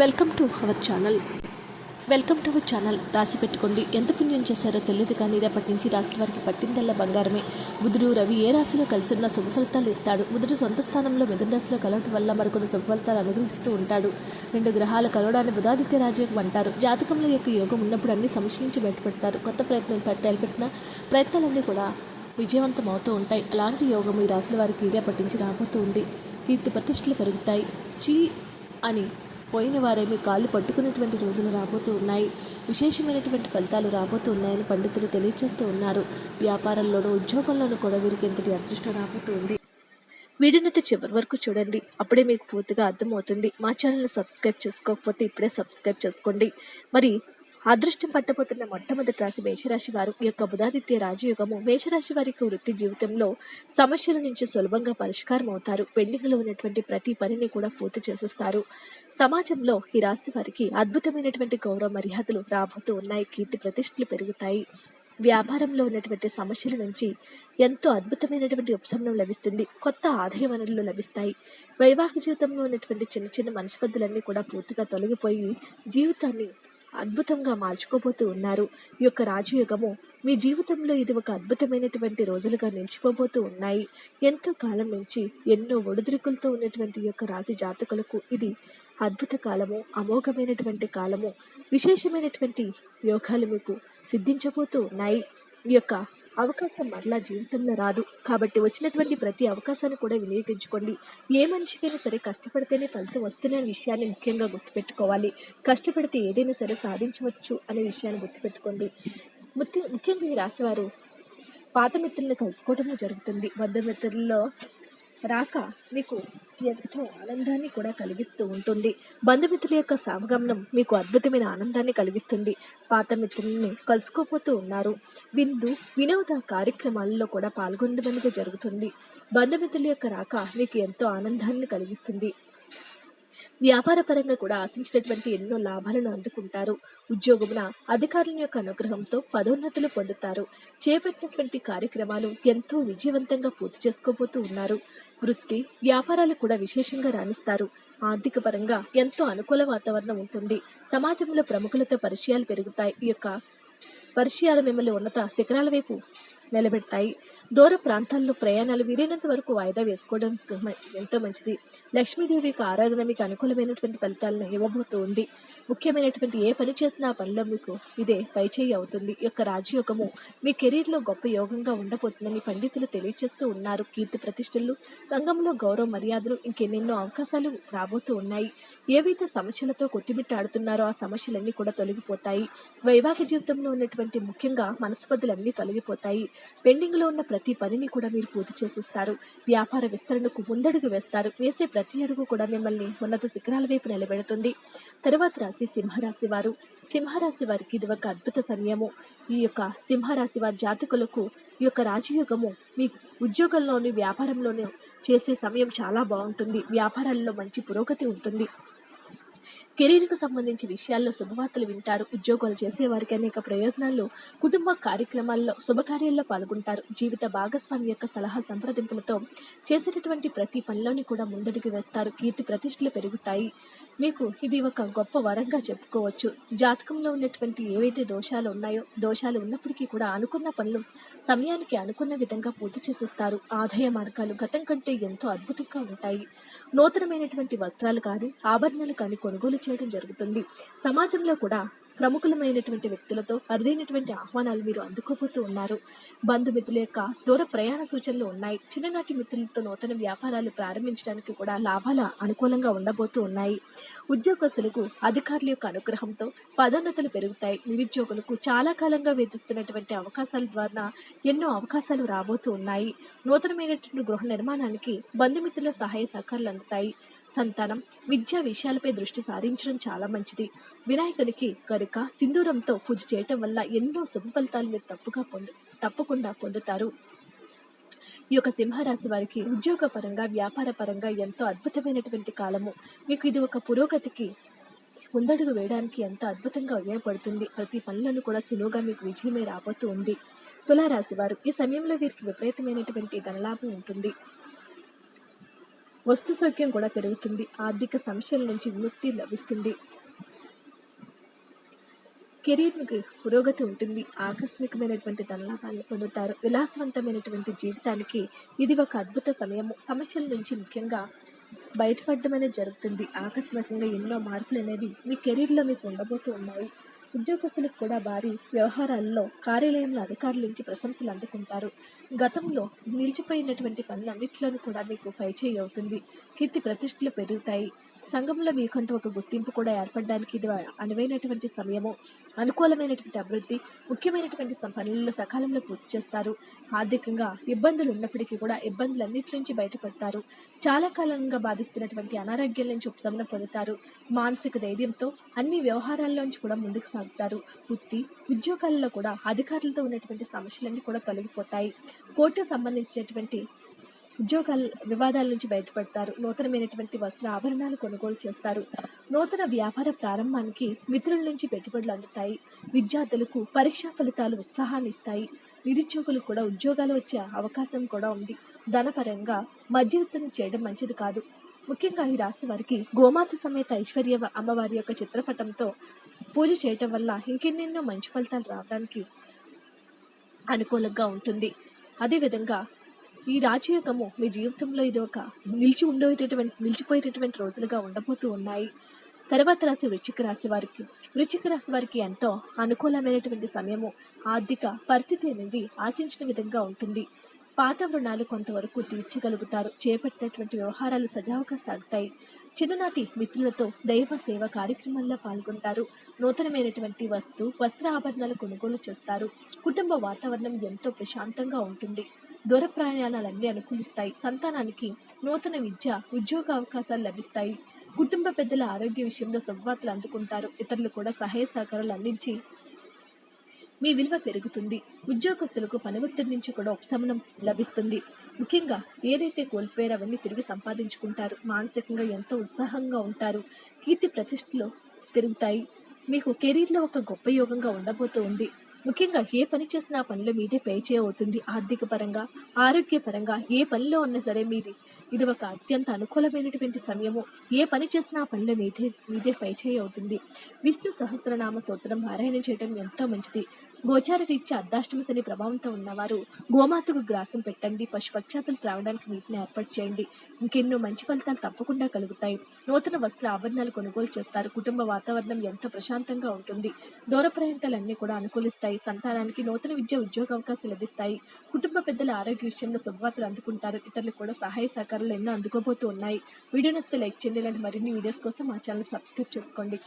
Welcome to our channel. Welcome to our channel. రాసి పెట్టుకోండి. ఎంత పుణ్యం చేశారో తెలియదు కానీ రేపటి నుంచి రాశి వారికి పట్టిందల్లా బంగారమే. బుధుడు రవి ఏ రాశిలో కలిసినా శుభ ఫలితాలు ఇస్తాడు. బుధుడు సొంత స్థానంలో మిథున రాశిలో కలవటం వల్ల మరికొన్ని శుభ ఫలితాలు అనుగ్రహిస్తూ ఉంటాడు. రెండు గ్రహాలు కలవడాన్ని బుధాదిత్య రాజయోగం అంటారు. జాతకంలో యొక్క యోగం ఉన్నప్పుడు అన్ని సమస్య నుంచి బయటపెడతారు. కొత్త ప్రయత్నం తలపెట్టిన ప్రయత్నాలన్నీ కూడా విజయవంతం అవుతూ ఉంటాయి. అలాంటి యోగం ఈ రాశుల వారికి రేపటి నుంచి రాబోతూ ఉంది. కీర్తి ప్రతిష్టలు పెరుగుతాయి. చీ అని పోయిన వారేమి కాళ్ళు పట్టుకున్నటువంటి రోజులు రాబోతూ ఉన్నాయి. విశేషమైనటువంటి ఫలితాలు రాబోతూ ఉన్నాయని పండితులు తెలియజేస్తూ ఉన్నారు. వ్యాపారంలోనూ ఉద్యోగంలోనూ కూడా వీరికి ఎంతటి అదృష్టం రాబోతూ ఉంది వీడినైతే చివరి వరకు చూడండి. అప్పుడే మీకు పూర్తిగా అర్థమవుతుంది. మా ఛానల్ని సబ్స్క్రైబ్ చేసుకోకపోతే ఇప్పుడే సబ్స్క్రైబ్ చేసుకోండి. మరి అదృష్టం పట్టబోతున్న మొట్టమొదటి రాశి మేషరాశి వారు యొక్క బుధాదిత్య రాజయోగము. మేషరాశి వారికి వృత్తి జీవితంలో సమస్యల నుంచి సులభంగా పరిష్కారం అవుతారు. పెండింగ్లో ఉన్నటువంటి ప్రతి పనిని కూడా పూర్తి చేసేస్తారు. సమాజంలో ఈ రాశి వారికి అద్భుతమైనటువంటి గౌరవ మర్యాదలు రాబోతూ ఉన్నాయి. కీర్తి ప్రతిష్టలు పెరుగుతాయి. వ్యాపారంలో ఉన్నటువంటి సమస్యల నుంచి ఎంతో అద్భుతమైనటువంటి ఉపశమనం లభిస్తుంది. కొత్త ఆదాయ వనరులు లభిస్తాయి. వైవాహిక జీవితంలో ఉన్నటువంటి చిన్న చిన్న మనస్పర్ధలన్నీ కూడా పూర్తిగా తొలగిపోయి జీవితాన్ని అద్భుతంగా మార్చుకోబోతూ ఉన్నారు. ఈ యొక్క రాజయోగము మీ జీవితంలో ఇది ఒక అద్భుతమైనటువంటి రోజులుగా నిలిచిపోబోతూ ఉన్నాయి. ఎంతో కాలం నుంచి ఎన్నో ఒడిదుడుకులతో ఉన్నటువంటి యొక్క రాశి జాతకులకు ఇది అద్భుత కాలము అమోఘమైనటువంటి కాలము విశేషమైనటువంటి యోగాలు మీకు సిద్ధించబోతూ ఉన్నాయి. ఈ యొక్క అవకాశం మరలా జీవితంలో రాదు. కాబట్టి వచ్చినటువంటి ప్రతి అవకాశాన్ని కూడా వినియోగించుకోండి. ఏ మనిషికైనా సరే కష్టపడితేనే ఫలితం వస్తున్న విషయాన్ని ముఖ్యంగా గుర్తుపెట్టుకోవాలి. కష్టపడితే ఏదైనా సరే సాధించవచ్చు అనే విషయాన్ని గుర్తుపెట్టుకోండి. ముఖ్య ముఖ్యంగా ఈ రాశివారు పాత మిత్రులను కలుసుకోవడం జరుగుతుంది. బంధుమిత్రుల్లో రాక మీకు ఎంతో ఆనందాన్ని కూడా కలిగిస్తూ ఉంటుంది. బంధుమిత్రుల యొక్క సామగమనం మీకు అద్భుతమైన ఆనందాన్ని కలిగిస్తుంది. పాత మిత్రుల్ని కలుసుకోపోతూ ఉన్నారు. విందు వినోద కార్యక్రమాలలో కూడా పాల్గొనడానికి జరుగుతుంది. బంధుమిత్రుల యొక్క రాక మీకు ఎంతో ఆనందాన్ని కలిగిస్తుంది. వ్యాపార పరంగా కూడా ఆశించినటువంటి ఎన్నో లాభాలను అందుకుంటారు. ఉద్యోగమున అధికారుల యొక్క అనుగ్రహంతో పదోన్నతులు పొందుతారు. చేపట్టినటువంటి కార్యక్రమాలు ఎంతో విజయవంతంగా పూర్తి చేసుకోబోతూ ఉన్నారు. వృత్తి వ్యాపారాలు కూడా విశేషంగా రాణిస్తారు. ఆర్థిక పరంగా ఎంతో అనుకూల వాతావరణం ఉంటుంది. సమాజంలో ప్రముఖులతో పరిచయాలు పెరుగుతాయి. ఈ యొక్క పరిచయాలు మిమ్మల్ని ఉన్నత శిఖరాల వైపు నిలబెడతాయి దూర ప్రాంతాల్లో ప్రయాణాలు వీలైనంత వరకు వాయిదా వేసుకోవడం మ- ఎంతో మంచిది. లక్ష్మీదేవి యొక్క ఆరాధన మీకు అనుకూలమైనటువంటి ఫలితాలను ఇవ్వబోతూ ఉంది. ముఖ్యమైనటువంటి ఏ పని చేసినా ఆ పనిలో మీకు ఇదే పైచేయి అవుతుంది. ఈ యొక్క రాజయోగము మీ కెరీర్లో గొప్ప యోగంగా ఉండబోతుందని పండితులు తెలియజేస్తూ ఉన్నారు. కీర్తి ప్రతిష్టలు సంఘంలో గౌరవ మర్యాదలు ఇంకెన్నెన్నో అవకాశాలు రాబోతూ ఉన్నాయి. ఏవైతే సమస్యలతో కొట్టిమిట్టాడుతున్నారో ఆ సమస్యలన్నీ కూడా తొలగిపోతాయి. వైవాహిక జీవితంలో ఉన్నటువంటి ముఖ్యంగా మనస్పదులన్నీ తొలగిపోతాయి. పెండింగ్లో ఉన్న ప్రతి పనిని కూడా మీరు పూర్తి చేసిస్తారు. వ్యాపార విస్తరణకు ముందడుగు వేస్తారు. వేసే ప్రతి అడుగు కూడా మిమ్మల్ని ఉన్నత శిఖరాల వైపు నిలబెడుతుంది. తర్వాత రాశి సింహరాశి వారు. సింహరాశి వారికి ఇది ఒక అద్భుత సమయము. ఈ యొక్క సింహరాశి వారి జాతకులకు ఈ యొక్క రాజయోగము మీ ఉద్యోగంలోని వ్యాపారంలోనూ చేసే సమయం చాలా బాగుంటుంది. వ్యాపారాల్లో మంచి పురోగతి ఉంటుంది. కెరీర్కు సంబంధించి విషయాల్లో శుభవార్తలు వింటారు. ఉద్యోగాలు చేసేవారికి అనేక ప్రయోజనాలు కుటుంబ కార్యక్రమాల్లో శుభకార్యాల్లో పాల్గొంటారు. జీవిత భాగస్వామి యొక్క సలహా సంప్రదింపులతో చేసేటటువంటి ప్రతి పనిలోని కూడా ముందడుగు వేస్తారు. కీర్తి ప్రతిష్టలు పెరుగుతాయి. మీకు ఇది ఒక గొప్ప వరంగా చెప్పుకోవచ్చు. జాతకంలో ఉన్నటువంటి ఏవైతే దోషాలు ఉన్నాయో దోషాలు ఉన్నప్పటికీ కూడా అనుకున్న పనులు సమయానికి అనుకున్న విధంగా పూర్తి చేసేస్తారు. ఆదాయ మార్గాలు గతం కంటే ఎంతో అద్భుతంగా ఉంటాయి. నూతనమైనటువంటి వస్త్రాలు కానీ ఆభరణాలు కానీ కొనుగోలు చేయడం జరుగుతుంది. సమాజంలో కూడా ప్రముఖులమైనటువంటి వ్యక్తులతో అరుదైనటువంటి ఆహ్వానాలు మీరు అందుకోబోతూ ఉన్నారు. బంధుమిత్రుల యొక్క దూర ప్రయాణ సూచనలు ఉన్నాయి. చిన్ననాటి మిత్రులతో నూతన వ్యాపారాలు ప్రారంభించడానికి కూడా లాభాల అనుకూలంగా ఉండబోతూ ఉన్నాయి. ఉద్యోగస్తులకు అధికారుల యొక్క అనుగ్రహంతో పదోన్నతులు పెరుగుతాయి. నిరుద్యోగులకు చాలా కాలంగా వేధిస్తున్నటువంటి అవకాశాల ద్వారా ఎన్నో అవకాశాలు రాబోతూ ఉన్నాయి. నూతనమైనటువంటి గృహ నిర్మాణానికి బంధుమిత్రుల సహాయ సహకారాలు అందుతాయి. సంతానం విద్యా విషయాలపై దృష్టి సారించడం చాలా మంచిది. వినాయకునికి కనుక సింధూరంతో పూజ చేయటం వల్ల ఎన్నో శుభ ఫలితాలు మీరు తప్పుగా పొందు తప్పకుండా పొందుతారు. ఈ యొక్క సింహరాశి వారికి ఉద్యోగపరంగా వ్యాపారపరంగా వ్యాపార పరంగా ఎంతో అద్భుతమైనటువంటి కాలము. మీకు ఇది ఒక పురోగతికి ముందడుగు వేయడానికి ఎంతో అద్భుతంగా ఉపయోగపడుతుంది. ప్రతి పనులను కూడా సులువుగా మీకు విజయమే రాబోతూ ఉంది. తులారాశి వారు ఈ సమయంలో వీరికి విపరీతమైనటువంటి ధనలాభం ఉంటుంది. వస్తు సౌఖ్యం కూడా పెరుగుతుంది. ఆర్థిక సమస్యల నుంచి విముక్తి లభిస్తుంది. కెరీర్కి పురోగతి ఉంటుంది. ఆకస్మికమైనటువంటి ధనలాభాలను పొందుతారు. విలాసవంతమైనటువంటి జీవితానికి ఇది ఒక అద్భుత సమయము. సమస్యల నుంచి ముఖ్యంగా బయటపడడం అనేది జరుగుతుంది. ఆకస్మికంగా ఎన్నో మార్పులు అనేవి మీ కెరీర్లో మీకు ఉండబోతూ ఉన్నాయి. ఉద్యోగస్తులకు కూడా భారీ వ్యవహారాల్లో కార్యాలయంలో అధికారుల నుంచి ప్రశంసలు అందుకుంటారు. గతంలో నిలిచిపోయినటువంటి పనులన్నింటిలోనూ కూడా మీకు పైచేయి అవుతుంది. కీర్తి ప్రతిష్టలు పెరుగుతాయి. సంఘంలో మీకంటూ ఒక గుర్తింపు కూడా ఏర్పడడానికి ఇది అనువైనటువంటి సమయము. అనుకూలమైనటువంటి అభివృద్ధి ముఖ్యమైనటువంటి పనులను సకాలంలో పూర్తి చేస్తారు. ఆర్థికంగా ఇబ్బందులు ఉన్నప్పటికీ కూడా ఇబ్బందులన్నిటి నుంచి బయటపడతారు. చాలా కాలంగా బాధిస్తున్నటువంటి అనారోగ్యం నుంచి ఉపశమనం పొందుతారు. మానసిక ధైర్యంతో అన్ని వ్యవహారాల్లోంచి కూడా ముందుకు సాగుతారు. వృత్తి ఉద్యోగాల్లో కూడా అధికారులతో ఉన్నటువంటి సమస్యలన్నీ కూడా తొలగిపోతాయి. కోర్టుకు సంబంధించినటువంటి ఉద్యోగాల వివాదాల నుంచి బయటపడతారు. నూతనమైనటువంటి వస్త్ర ఆభరణాలు కొనుగోలు చేస్తారు. నూతన వ్యాపార ప్రారంభానికి మిత్రుల నుంచి పెట్టుబడులు అందుతాయి. విద్యార్థులకు పరీక్షా ఫలితాలు ఉత్సాహాన్ని ఇస్తాయి. నిరుద్యోగులకు కూడా ఉద్యోగాలు వచ్చే అవకాశం కూడా ఉంది. ధనపరంగా మధ్యవర్తనం చేయడం మంచిది కాదు. ముఖ్యంగా ఈ రాశి వారికి గోమాత సమేత ఐశ్వర్య అమ్మవారి యొక్క చిత్రపటంతో పూజ చేయటం వల్ల ఇంకెన్నెన్నో మంచి ఫలితాలు రావడానికి అనుకూలంగా ఉంటుంది. అదేవిధంగా ఈ రాజయోగము మీ జీవితంలో ఇది ఒక నిలిచి ఉండేటటువంటి నిలిచిపోయేటటువంటి రోజులుగా ఉండబోతూ ఉన్నాయి. తర్వాత రాశి వృచ్చిక రాశి వారికి వృచ్చిక రాశి వారికి ఎంతో అనుకూలమైనటువంటి సమయము ఆర్థిక పరిస్థితి అనేది ఆశించిన విధంగా ఉంటుంది. పాత రుణాలు కొంతవరకు తీర్చగలుగుతారు. చేపట్టినటువంటి వ్యవహారాలు సజావుగా సాగుతాయి. చిన్ననాటి మిత్రులతో దైవ సేవ కార్యక్రమాల్లో పాల్గొంటారు. నూతనమైనటువంటి వస్తు వస్త్ర ఆభరణాలు కొనుగోలు చేస్తారు. కుటుంబ వాతావరణం ఎంతో ప్రశాంతంగా ఉంటుంది. దూర ప్రయాణాలన్నీ అనుకూలిస్తాయి. సంతానానికి నూతన విద్య ఉద్యోగ అవకాశాలు లభిస్తాయి. కుటుంబ పెద్దల ఆరోగ్య విషయంలో శుభవార్తలు అందుకుంటారు. ఇతరులు కూడా సహాయ సహకారాలు అందించి మీ విలువ పెరుగుతుంది. ఉద్యోగస్తులకు పని ఒత్తిడి నుంచి కూడా ఉపశమనం లభిస్తుంది. ముఖ్యంగా ఏదైతే కోల్పోయారో అవన్నీ తిరిగి సంపాదించుకుంటారు. మానసికంగా ఎంతో ఉత్సాహంగా ఉంటారు. కీర్తి ప్రతిష్టలు పెరుగుతాయి. మీకు కెరీర్లో ఒక గొప్ప యోగంగా ఉండబోతూ ఉంది ముఖ్యంగా ఏ పని చేసినా పనుల మీదే పై అవుతుంది. ఆర్థిక పరంగా ఆరోగ్యపరంగా ఏ పనిలో ఉన్నా సరే మీది. ఇది ఒక అత్యంత అనుకూలమైనటువంటి సమయము. ఏ పని చేసినా పనుల మీదే మీదే పై అవుతుంది. విష్ణు సహస్రనామ స్తోత్రం పారాయణం చేయడం ఎంతో మంచిది. గోచార రీత్యా అర్ధాష్టమ శని ప్రభావంతో ఉన్నవారు గోమాతకు గ్రాసం పెట్టండి పశుపక్షాతులు త్రాగడానికి నీటిని ఏర్పాటు చేయండి. ఇంకెన్నో మంచి ఫలితాలు తప్పకుండా కలుగుతాయి. నూతన వస్త్ర ఆభరణాలు కొనుగోలు చేస్తారు. కుటుంబ వాతావరణం ఎంతో ప్రశాంతంగా ఉంటుంది. దూర ప్రాంతాలన్నీ కూడా అనుకూలిస్తాయి. సంతానానికి నూతన విద్య ఉద్యోగ అవకాశాలు లభిస్తాయి. కుటుంబ పెద్దల ఆరోగ్య విషయంలో శుభవార్తలు అందుకుంటారు. ఇతరులు కూడా సహాయ సహకారాలు ఎన్నో అందుకోబోతూ ఉన్నాయి. వీడియో నస్తే లైక్ చేయండి. ఇలాంటి మరిన్ని వీడియోస్ కోసం మా ఛానల్ సబ్స్క్రైబ్ చేసుకోండి.